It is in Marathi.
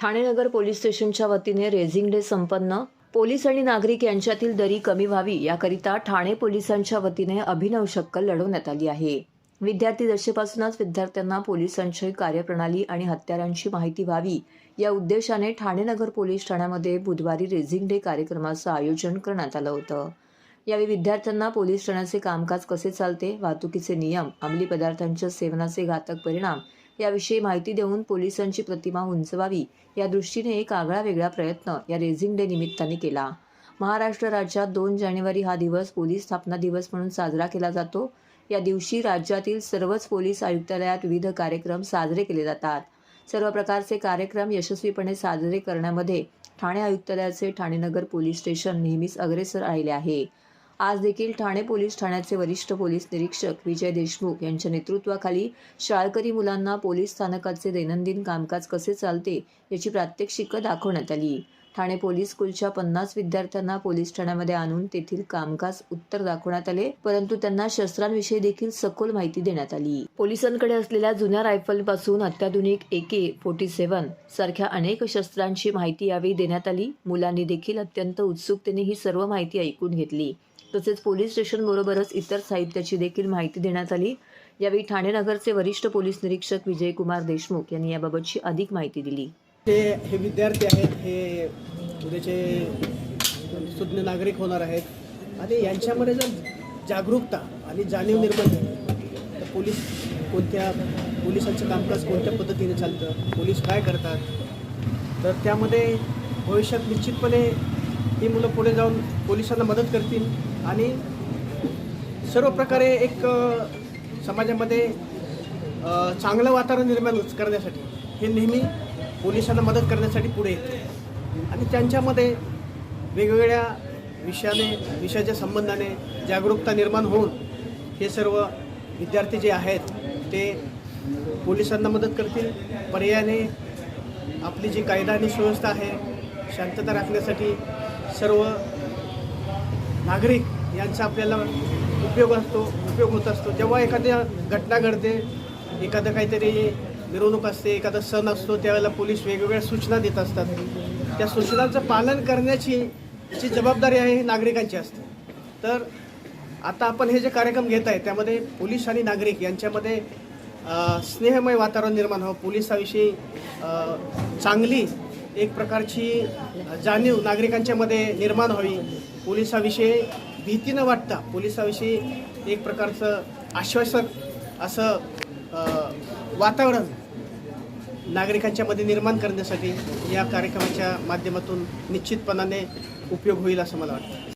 ठाणे नगर पोलीस स्टेशनच्या वतीने रेझिंग डे संपन्न पोलीस आणि नागरिक यांच्यातील दरी कमी व्हावी याकरिता ठाणे पोलिसांच्या वतीने अभिनव शक्कल लढवण्यात आली आहे. विद्यार्थी दशेपासूनच विद्यार्थ्यांना पोलिसांची कार्यप्रणाली आणि हत्यारांची माहिती व्हावी या उद्देशाने ठाणे नगर पोलीस ठाण्यामध्ये बुधवारी रेझिंग डे कार्यक्रमाचं आयोजन करण्यात आलं होतं. यावेळी विद्यार्थ्यांना पोलीस ठाण्याचे कामकाज कसे चालते वाहतुकीचे नियम अंमली पदार्थांच्या सेवनाचे घातक परिणाम याविषयी माहिती देऊन पोलिसांची प्रतिमा उंचवावी. या दृष्टीने एक आगळा वेगळा प्रयत्न या रेझिंग डे निमित्ताने केला. महाराष्ट्र राज्यात दोन जानेवारी हा दिवस पोलीस स्थापना दिवस म्हणून साजरा केला जातो. या दिवशी राज्यातील सर्वच पोलीस आयुक्तालयात विविध कार्यक्रम साजरे केले जातात. सर्व प्रकारचे कार्यक्रम यशस्वीपणे साजरे करण्यामध्ये ठाणे आयुक्तालयाचे ठाणे नगर पोलीस स्टेशन नेहमीच अग्रेसर राहिले आहे. आज देखील ठाणे पोलीस ठाण्याचे वरिष्ठ पोलीस निरीक्षक विजय देशमुख यांच्या नेतृत्वाखाली शाळकरी मुलांना पोलीस स्थानकाचे दैनंदिन कामकाज कसे चालते याची प्रात्यक्षिकं दाखवण्यात आली. ठाणे पोलीस स्कूलच्या पन्नास विद्यार्थ्यांना पोलीस ठाण्यामध्ये आणून तेथील कामकाज उत्तर दाखवण्यात आले परंतु त्यांना शस्त्रांविषयी देखील सखोल माहिती देण्यात आली. पोलिसांकडे असलेल्या जुन्या रायफलपासून अत्याधुनिक ए के फोर्टी सेव्हन सारख्या अनेक शस्त्रांची माहिती यावेळी देण्यात आली. मुलांनी देखील अत्यंत उत्सुकतेने ही सर्व माहिती ऐकून घेतली. तसेच पोलीस स्टेशन बरोबरच इतर साहित्याची देखील माहिती देण्यात आली. यावेळी ठाणे नगरचे वरिष्ठ पोलीस निरीक्षक विजयकुमार देशमुख यांनी याबाबतची अधिक माहिती दिली. ते हे विद्यार्थी आहेत हे उद्याचे सुज्ञ नागरिक होणार आहेत. आणि यांच्यामध्ये जर जागरूकता आणि जाणीव निर्माण झाली तर पोलीस कोणत्या पोलिसांचं कामकाज कोणत्या पद्धतीने चालतं पोलीस काय करतात तर त्यामध्ये भविष्यात निश्चितपणे ही मुलं पुढे जाऊन पोलिसांना मदत करतील. आणि सर्व प्रकारे एक समाजामध्ये चांगलं वातावरण निर्माण करण्यासाठी हे नेहमी पोलिसांना मदत करण्यासाठी पुढे येते. आणि त्यांच्यामध्ये वेगवेगळ्या विषयाने विषयाच्या संबंधाने जागरूकता निर्माण होऊन हे सर्व विद्यार्थी जे आहेत ते पोलिसांना मदत करतील. पर्यायाने आपली जी कायदा आणि सुव्यवस्था आहे शांतता राखण्यासाठी सर्व नागरिक यांचा आपल्याला उपयोग असतो उपयोग होत असतो. जेव्हा एखाद्या घटना घडते एखादं काहीतरी मिरवणूक असते एखादा सण असतो त्यावेळेला पोलीस वेगवेगळ्या सूचना देत असतात. त्या सूचनांचं पालन करण्याची जी जबाबदारी आहे ही नागरिकांची असते. तर आता आपण हे जे कार्यक्रम घेत आहे त्यामध्ये पोलीस आणि नागरिक यांच्यामध्ये स्नेहमय वातावरण निर्माण व्हावं. पोलिसाविषयी चांगली एक प्रकारची जाणीव नागरिकांच्यामध्ये निर्माण व्हावी. पोलिसाविषयी भीती न वाटता पोलिसाविषयी एक प्रकारचं आश्वासक असं वातावरण नागरिकांच्यामध्ये निर्माण करण्यासाठी या कार्यक्रमाच्या माध्यमातून निश्चितपणाने उपयोग होईल असं मला वाटतं.